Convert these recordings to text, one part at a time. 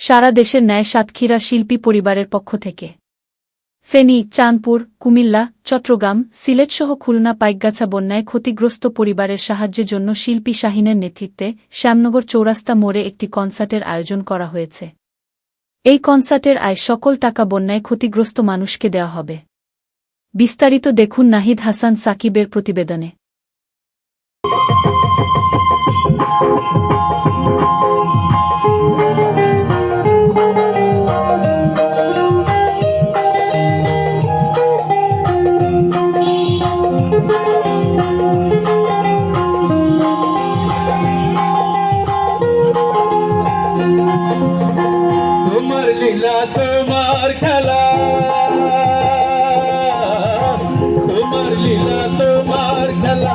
সারা দেশের ন্যায় সাতক্ষীরা শিল্পী পরিবারের পক্ষ থেকে। ফেনী, চাঁদপুর, কুমিল্লা, চট্টগ্রাম, সিলেটসহ খুলনা, পাইকগাছা বন্যায় ক্ষতিগ্রস্ত পরিবারের সাহায্যের জন্য শিল্পী শাহিনের নেতৃত্বে শ্যামনগর চৌরাস্তা মোড়ে একটি কনসার্টের আয়োজন করা হয়েছে। এই কনসার্টের আয় সকল টাকা বন্যায় ক্ষতিগ্রস্ত মানুষকে দেওয়া হবে। বিস্তারিত দেখুন নাহিদ হাসান সাকিবের প্রতিবেদনে। লীলা তোমার খেলা। তোমার লীলা তোমার খেলা।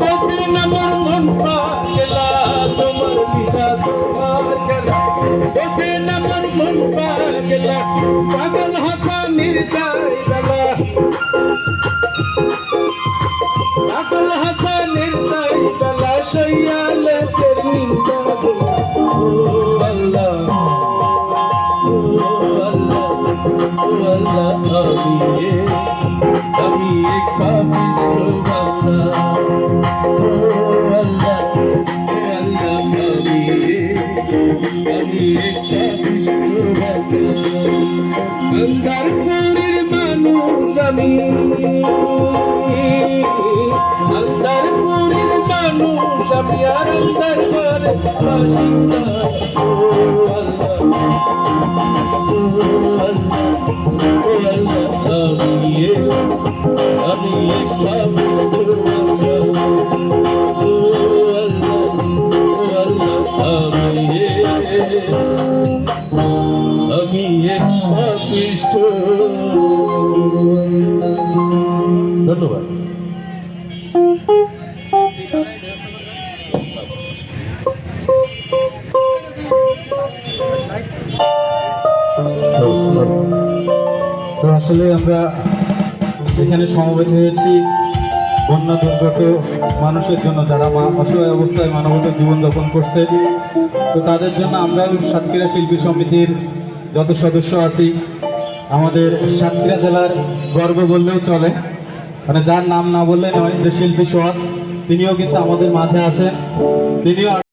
বোঝে না মোর মন পাগলা তোমার লীলা তোমার খেলা। বোঝে না মোর মন পাগলা পাগল হাসানির যায় বেলা পাগল হাসানির যায় বেলা সৈয়ালে তের নিন্দা ও আল্লাহ আমি এক পাপিষ্ট বান্দা ও আল্লাহ আল্লাহ আমি আমি এক পাপিষ্ট বান্দা আন্দারপুরের মানুষ আমি আন্দারপুরের মানুষ আমি আর আন্দারপুরের বাসিন্দা ও আল্লাহ আমি এক আমি এক পাপিষ্ট ধন্যবাদ তো আসলে আমরা এখানে সমবেত হয়েছি বন্যা দুর্গত মানুষের জন্য যারা অসহায় অবস্থায় মানবত জীবনযাপন করছে। তো তাদের জন্য আমরাও সাতক্ষীরা শিল্পী সমিতির যত সদস্য আছি, আমাদের সাতক্ষীরা জেলার গর্ব বললেও চলে। মানে যার নাম না বললে নয়, যে শিল্পী সোহাগ, তিনিও কিন্তু আমাদের মাঝে আছেন। তিনিও